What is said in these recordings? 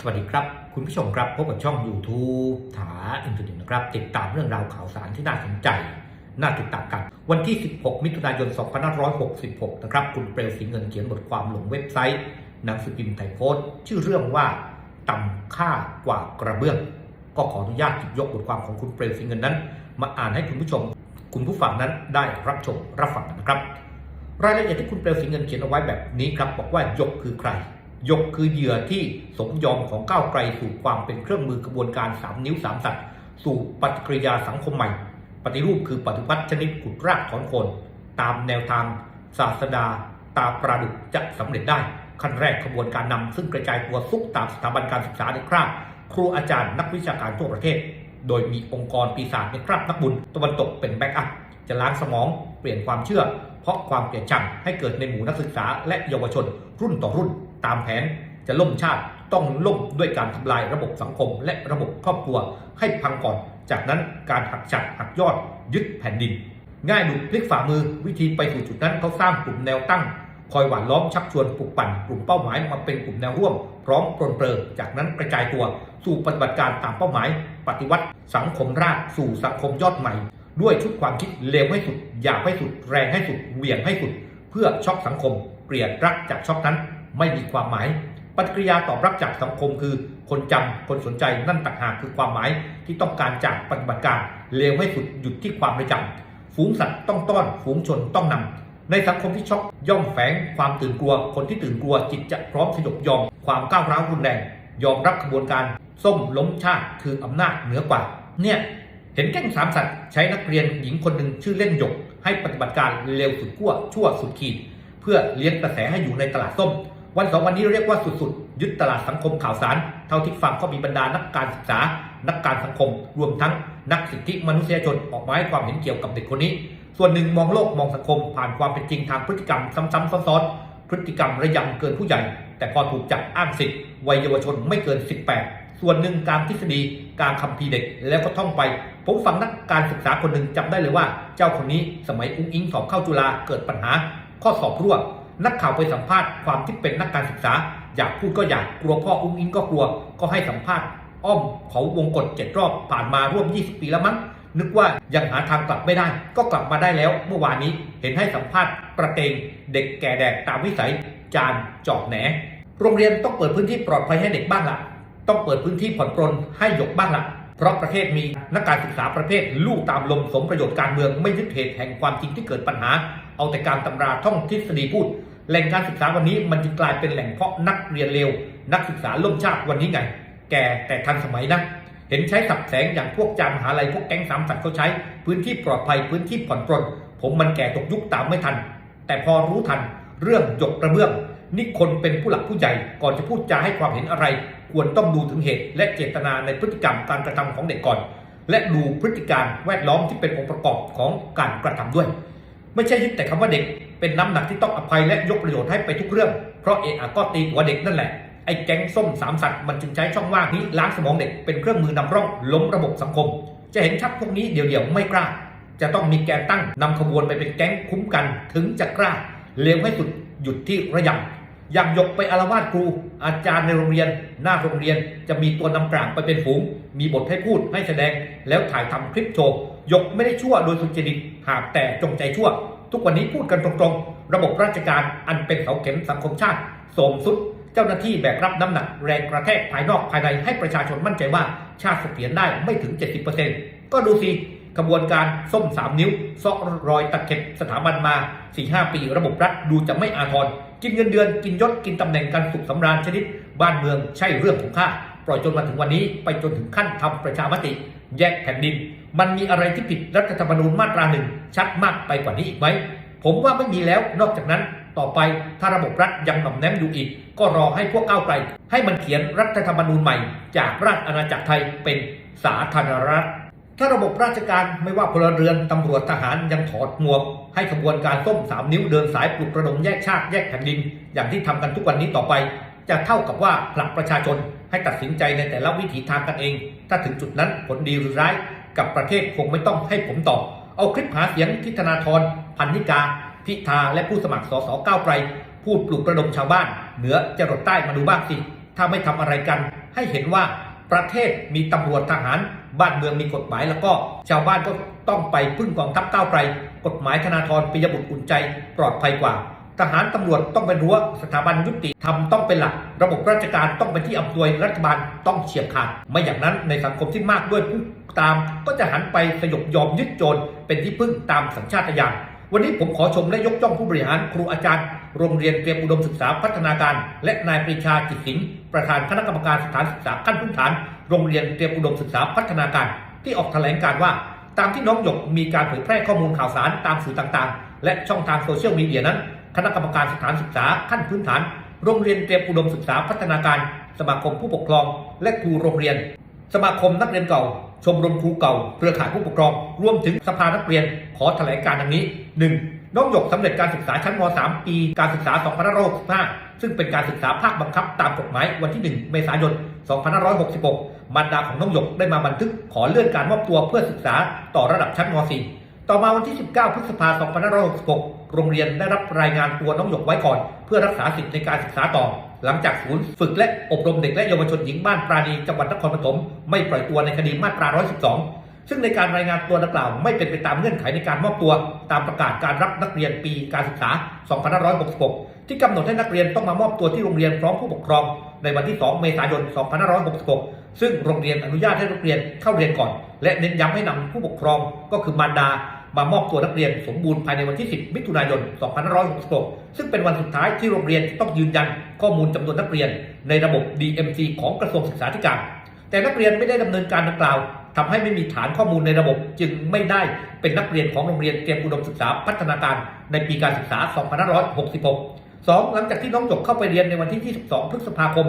สวัสดีครับ คุณผู้ชมครับพบกับช่อง YouTube ถาอินเทอร์เน็ตนะครับ ติดตามเรื่องราวข่าวสารที่น่าสนใจ น่าติดตามกัน วันที่ 16 มิถุนายน 2566 นะครับ คุณเปลวสีเงินเขียนบทความลงเว็บไซต์หนังสือพิมพ์ไทยโพสต์ชื่อเรื่องว่าต่ำค่ากว่ากระเบื้อง ก็ขออนุญาตหยิบยกบทความของคุณเปลวสีเงินนั้น มาอ่านให้คุณผู้ชม คุณผู้ฟังนั้นได้รับชมรับฟังนะครับ รายละเอียดที่คุณเปลวสีเงินเขียนเอาไว้แบบนี้ครับบอกว่าหยกคือใคร ยกคือเหยื่อที่สมยอมของก้าวไกลสู่ความเป็นเครื่องมือกระบวนการสามนิ้วสามสัตว์สู่ปฏิกิริยาสังคมใหม่ ปฏิรูปคือปฏิวัติชนิดขุดรากถอนโคนตามแนวทางศาสดาตาปราดุกจะสำเร็จได้ ขั้นแรกขบวนการนำซึ่งกระจายตัวซุกตามสถาบันการศึกษาในคราบครูอาจารย์นักวิชาการทั่วประเทศ โดยมีองค์กรปีศาจในคราบนักบุญตะวันตกเป็นแบ็กอัพจะล้างสมองเปลี่ยนความเชื่อ เพราะความเกลียดชังให้เกิดในหมู่นักศึกษาและเยาวชนรุ่นต่อรุ่น ตามแผนจะล่มชาติต้องล่มด้วยการทำลายระบบสังคมและระบบครอบครัวให้พังก่อน จากนั้นการหักฉัดหักยอดยึดแผ่นดิน ง่ายดุพลิกฝ่ามือวิธีไปสู่จุดนั้นเขาสร้างกลุ่มแนวตั้ง คอยหว่านล้อมชักชวนปลุกปั่นกลุ่มเป้าหมายมาเป็นกลุ่มแนวร่วม พร้อมปรนเปรอจากนั้นกระจายตัว สู่ปฏิบัติการตามเป้าหมาย ปฏิวัติสังคมรากสู่สังคมยอดใหม่ ด้วยชุดความคิดเลวให้สุดหยาบให้สุด แรงให้สุดเหวี่ยงให้สุด เพื่อช็อกสังคมเปลี่ยนรักจากช็อกนั้น ไม่มีความหมาย ปฏิกิริยาตอบรับจากสังคมคือ คนจำคนสนใจนั่นต่างหากคือความหมายที่ต้องการจากปฏิบัติการเลวให้สุดหยุดที่ความประจำฝูงสัตว์ต้องต้อน ฝูงชนต้องนำในสังคมที่ช็อกย่อมแฝงความตื่นกลัว คนที่ตื่นกลัวจิตจะพร้อมสยบยอม ความก้าวร้าวรุนแรง ยอมรับขบวนการ ส้มล้มชาติคืออำนาจเหนือกว่า เนี่ยเห็นแก๊งสามสัตว์ใช้นักเรียนหญิงคนหนึ่งชื่อเล่นหยก ให้ปฏิบัติการเร็วสุดขั้วชั่วสุดขีด เพื่อเลี้ยงกระแสให้อยู่ในตลาดส้ม วันสองวันนี้เรียกว่าสุดๆ ยึดตลาดสังคมข่าวสาร เท่าที่ฟังก็มีบรรดานักการศึกษา นักการสังคม รวมทั้งนักสิทธิมนุษยชนออกมาให้ความเห็นเกี่ยวกับเด็กคนนี้ ส่วนหนึ่งมองโลกมองสังคมผ่านความเป็นจริงทางพฤติกรรมซ้ำๆซ้อนๆพฤติกรรมระยำเกินผู้ใหญ่ แต่พอถูกจับอ้างสิทธิ์วัยเยาวชนไม่เกิน 18 ส่วนหนึ่งการทฤษฎีการคำพีเด็กแล้วก็ท่องไป ผมฟังนักการศึกษาคนหนึ่งจำได้เลยว่า เจ้าคนนี้สมัยอุ้งอิงสอบเข้าจุฬาเกิดปัญหา ข้อสอบรั่ว นักข่าวไปสัมภาษณ์ความที่เป็นนักการศึกษา อยากพูดก็อยากกลัวพ่ออุ้งอิงก็กลัวก็ให้สัมภาษณ์ อ้อมเขาวงกฏเจ็ดรอบผ่านมาร่วม 20 ปีแล้วมั้งนึกว่ายังหาทางกลับไม่ได้ ก็กลับมาได้แล้วเมื่อวานนี้เห็นให้สัมภาษณ์ประเตงเด็กแก่แดกตามวิสัย จานจอกแหน โรงเรียนต้องเปิดพื้นที่ปลอดภัยให้เด็กบ้างละต้องเปิดพื้นที่ผ่อนปรนให้หยกบ้างละเพราะประเทศมีนักการศึกษาประเภทลูกตามลมสมประโยชน์การเมืองไม่ยึดเหตุแห่งความจริงที่เกิดปัญหา เอาแต่การตำราท่องทฤษฎีพูด แหล่งการศึกษาวันนี้มันจึงกลายเป็นแหล่งเพาะนักเรียนเลวนักศึกษาล่มชาติวันนี้ไง แก่แต่ทันสมัยนะเห็นใช้สับแสงอย่างพวกจามหาลัยพวกแก๊งสามสัตว์เขาใช้ พื้นที่ปลอดภัยพื้นที่ผ่อนปรนผมมันแก่ตกยุคตามไม่ทัน แต่พอรู้ทันเรื่องหยกกระเบื้องนี่คนเป็นผู้หลักผู้ใหญ่ก่อนจะพูดจาให้ความเห็นอะไร ควรต้องดูถึงเหตุ และเจตนาในพฤติกรรมการกระทำของเด็กก่อน และดูพฤติการแวดล้อมที่เป็นองค์ประกอบของการกระทำด้วย ไม่ใช่ยึดแต่คำว่าเด็ก เป็นน้ำหนักที่ต้องอภัยและยกประโยชน์ให้ไปทุกเรื่อง เพราะเอะอะก็ตีหัวเด็กนั่นแหละไอ้แก๊งส้มสามสัตว์มันจึงใช้ช่องว่างนี้ล้างสมองเด็กเป็นเครื่องมือนำร่องล้มระบบสังคม จะเห็นชัดพวกนี้เดี๋ยวๆไม่กล้า จะต้องมีแกนตั้งนำขบวนไปเป็นแก๊งคุ้มกันถึงจะกล้าเลวให้สุดหยุดที่ระยำ อย่างยกไปอารวาสครู อาจารย์ในโรงเรียน หน้าโรงเรียนจะมีตัวนำกลางไปเป็นฝูง มีบทให้พูดให้แสดง แล้วถ่ายทำคลิปโชว์ยกไม่ได้ชั่วโดยสุจริตหากแต่จงใจชั่ว ทุกวันนี้พูดกันตรงๆ ระบบราชการอันเป็นเสาเข็มสังคมชาติโสมสุด เจ้าหน้าที่แบกรับน้ำหนัก แรงกระแทกภายนอกภายในให้ประชาชนมั่นใจว่าชาติเสถียรได้ไม่ถึง 70%ก็ดูสิกระบวนการส้มสามนิ้วซอกรอยตะเข็บสถาบันมา4-5ปี ระบบรัฐดูจะไม่อาทร กินเงินเดือนกินยศกินตำแหน่งการสุขสำราญชนิด บ้านเมืองใช่เรื่องของข้าปล่อยจนมาถึงวันนี้ไปจนถึงขั้นทำประชามติ แยกแผ่นดิน มันมีอะไรที่ผิดรัฐธรรมนูญมาตราหนึ่งชัดมากไปกว่านี้อีกไหมผมว่าไม่มีแล้วนอกจากนั้นต่อไปถ้าระบบรัฐยังหน่อมแนมอยู่อีก ก็รอให้พวกก้าวไกล ให้มันเขียนรัฐธรรมนูญใหม่ จากราชอาณาจักรไทยเป็นสาธารณรัฐ ถ้าระบบราชการไม่ว่าพลเรือนตำรวจทหารยังถอดหมวก ให้ขบวนการส้มสามนิ้วเดินสายปลุกระดมแยกชาติแยกแผ่นดิน อย่างที่ทำกันทุกวันนี้ต่อไป จะเท่ากับว่าผลักประชาชนให้ตัดสินใจในแต่ละวิถีทางกันเอง ถ้าถึงจุดนั้นผลดีหรือร้าย กับประเทศคงไม่ต้องให้ผมตอบเอาคลิปหาเสียงที่ธนาธรพันนิกา พิธาและผู้สมัครสสก้าวไกลพูดปลุกระดมชาวบ้าน เหนือจรดใต้มาดูบ้างสิถ้าไม่ทำอะไรกัน ให้เห็นว่า ประเทศมีตำรวจทหาร บ้านเมืองมีกฎหมาย แล้วก็ชาวบ้านก็ต้องไปพึ่งกองทัพก้าวไกลกฎหมายธนาธรปิยบุตรอุ่นใจปลอดภัยกว่า ทหารตำรวจต้องเป็นรั้วสถาบันยุติธรรมต้องเป็นหลัก ระบบราชการต้องเป็นที่อำนวยรัฐบาลต้องเฉียบขาดไม่อย่างนั้นในสังคมที่มากด้วยผู้ตาม ก็จะหันไปสยบยอมยึดโจรเป็นที่พึ่งตามสัญชาตญาณวันนี้ผมขอชมและยกย่องผู้บริหารครูอาจารย์ โรงเรียนเตรียมอุดมศึกษาพัฒนาการ และนายปรีชาจิตสิงห์ประธานคณะกรรมการสถานศึกษาขั้นพื้นฐาน โรงเรียนเตรียมอุดมศึกษาพัฒนาการ ที่ออกแถลงการว่า ตามที่น้องหยกมีการเผยแพร่ข้อมูลข่าวสารตามสื่อต่างๆ และช่องทางโซเชียลมีเดียนั้น คณะกรรมการสถานศึกษาขั้นพื้นฐาน โรงเรียนเตรียมอุดมศึกษาพัฒนาการ สมาคมผู้ปกครอง และครูโรงเรียน สมาคมนักเรียนเก่า ชมรมครูเก่าเครือข่ายผู้ปกครอง รวมถึงสภานักเรียนขอแถลงการดังนี้ 1. น้องหยกสำเร็จการศึกษาชั้นม .3 ปี การศึกษา 2565 ซึ่งเป็นการศึกษาภาคบังคับตามกฎหมายวันที่ 1 เมษายน 2566 มารดาของน้องหยกได้มาบันทึกขอเลื่อนการมอบตัวเพื่อศึกษาต่อระดับชั้นม .4 ต่อมาวันที่ 19 พฤษภาคม 2566 โรงเรียนได้รับรายงานตัวน้องหยกไว้ก่อน เพื่อรักษาสิทธิในการศึกษาต่อ หลังจากศูนย์ฝึกและอบรมเด็กและเยาวชนหญิงบ้านปราณีจังหวัดนครปฐมไม่ปล่อยตัวในคดีมาตรา 112 ซึ่งในการรายงานตัวดังกล่าวไม่เป็นไปตามเงื่อนไขในการมอบตัว ตามประกาศการรับนักเรียนปีการศึกษา 2566 ที่กำหนดให้นักเรียนต้องมามอบตัวที่โรงเรียนพร้อมผู้ปกครอง ในวันที่ 2 เมษายน 2566 ซึ่งโรงเรียนอนุญาตให้นักเรียนเข้าเรียนก่อน และเน้นย้ำให้นำผู้ปกครองก็คือมารดามามอบตัวนักเรียนสมบูรณ์ภายในวันที่ 10 มิถุนายน 2566 ซึ่งเป็นวันสุดท้ายที่โรงเรียนต้องยืนยันข้อมูลจำนวนนักเรียน ในระบบ DMC ของกระทรวงศึกษาธิการ แต่นักเรียนไม่ได้ดำเนินการดังกล่าว ทำให้ไม่มีฐานข้อมูลในระบบ จึงไม่ได้เป็นนักเรียนของโรงเรียนเตรียมอุดมศึกษาพัฒนาการในปีการศึกษา 2566 2. หลังจากที่น้องหยกเข้าไปเรียนในวันที่ 22 พฤษภาคม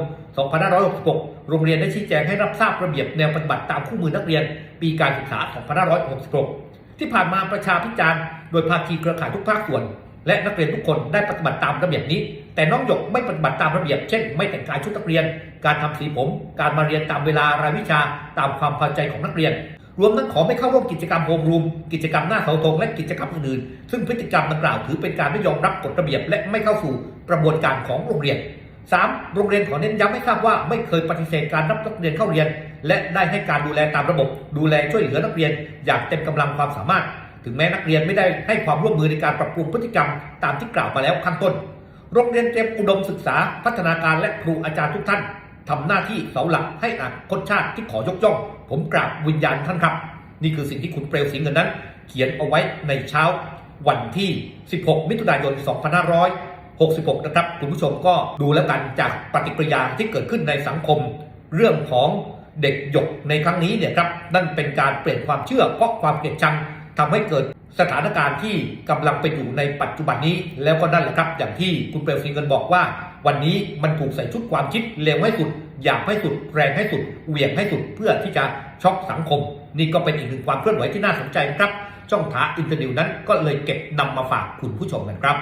2566 โรงเรียนได้ชี้แจงให้รับทราบระเบียบแนวปฏิบัติตามคู่มือนักเรียน ปีการศึกษา 2566 ที่ผ่านมาประชาพิจารณ์โดยภาคีเครือข่ายทุกภาคส่วน และนักเรียนทุกคนได้ปฏิบัติตามระเบียบนี้ แต่น้องหยกไม่ปฏิบัติตามระเบียบ เช่น ไม่แต่งกายชุดนักเรียน การทำสีผม การมาเรียนตามเวลารายวิชาตามความพอใจของนักเรียน รวมทั้งขอไม่เข้าร่วมกิจกรรมโฮมรูม กิจกรรมหน้าเสาธงและกิจกรรมอื่นๆ ซึ่งพฤติกรรมดังกล่าวถือเป็นการไม่ยอมรับกฎระเบียบ และไม่เข้าสู่กระบวนการของโรงเรียน 3. โรงเรียนขอเน้นย้ำให้ทราบว่าไม่เคยปฏิเสธการรับนักเรียนเข้าเรียน และได้ให้การดูแลตามระบบ ดูแลช่วยเหลือนักเรียน อย่างเต็มกำลังความสามารถ ถึงแม้นักเรียนไม่ได้ให้ความร่วมมือในการปรับปรุงพฤติกรรมตามที่กล่าวมาแล้วข้างต้น โรงเรียนเตรียมอุดมศึกษา พัฒนาการและครูอาจารย์ทุกท่านทำหน้าที่เสาหลักให้อาคตชาติที่ขอยกย่อง ผมกราบวิญญาณท่านครับ นี่คือสิ่งที่คุณเปลวสิงห์เงินนั้น เขียนเอาไว้ในเช้าวันที่ 16 มิถุนายน 2566 นะครับ คุณผู้ชมก็ดูแล้วกันจากปฏิกิริยาที่เกิดขึ้นในสังคม เรื่องของเด็กหยกในครั้งนี้เนี่ยครับนั่นเป็นการเปลี่ยนความเชื่อเพราะความเกลียดชัง ทำให้เกิดสถานการณ์ที่กำลังเป็นอยู่ในปัจจุบันนี้ แล้วก็นั่นแหละครับ อย่างที่คุณเปลวสิงห์เงินบอกว่า วันนี้มันถูกใส่ชุดความคิดเลวให้สุด อยากให้สุด แรงให้สุด เหวี่ยงให้สุด เพื่อที่จะช็อกสังคม นี่ก็เป็นอีกหนึ่งความเคลื่อนไหวที่น่าสนใจครับช่องท้าอินเตอร์นิวนั้นก็เลยเก็บนำมาฝากคุณผู้ชมกันครับ